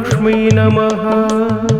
लक्ष्मी नमः।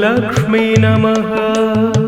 लक्ष्मी नमः।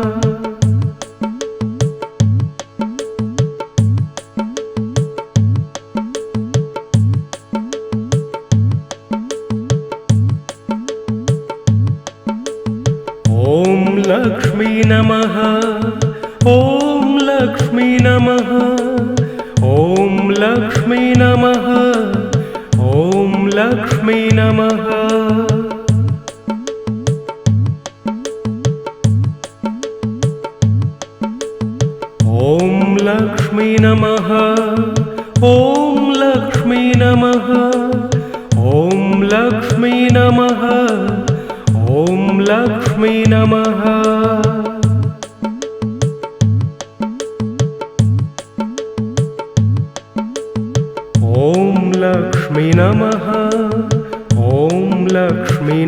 लक्ष्मी नमः। ॐ लक्ष्मी नमः। ॐ लक्ष्मी नमः। ॐ लक्ष्मी नमः। ॐ लक्ष्मी नमः। ॐ लक्ष्मी नमः।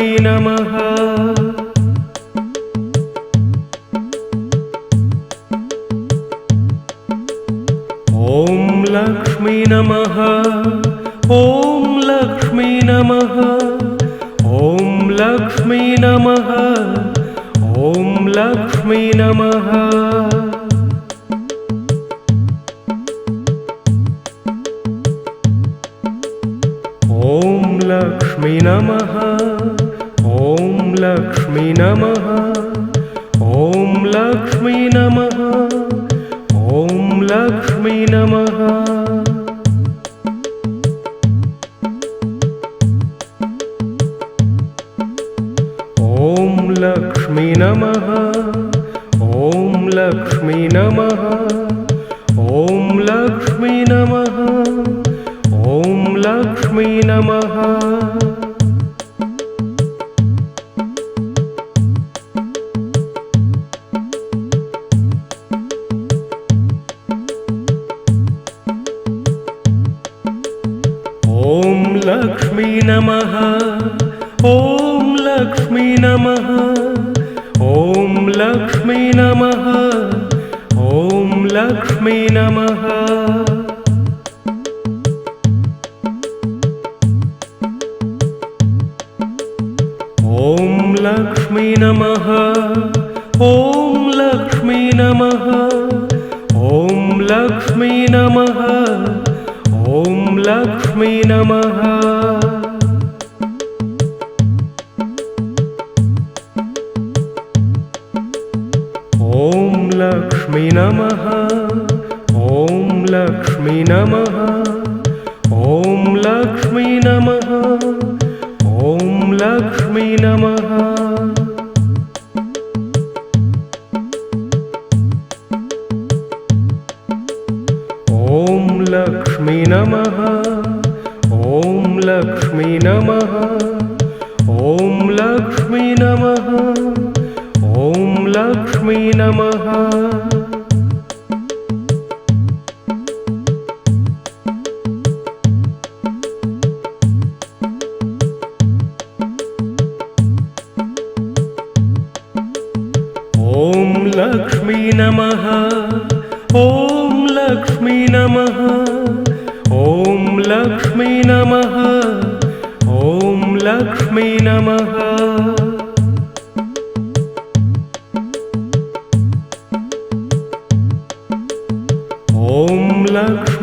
శ్రీమాత్రమే నమ ఓం లక్ష్మీ నమ ఓం లక్ష్మీ నమ ఓం లక్ష్మీ నమ ఓం లక్ష్మీ నమ लक्ष्मी नमः लक्ष्मी नमः लक्ष्मी नमः। ॐ लक्ष्मी नमः। ॐ लक्ष्मी नमः। ॐ लक्ष्मी नमः। ॐ लक्ष्मी नमः। ॐ लक्ष्मी नमः। लक्ष्मी नमः। लक्ष्मी नमः।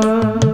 Thank.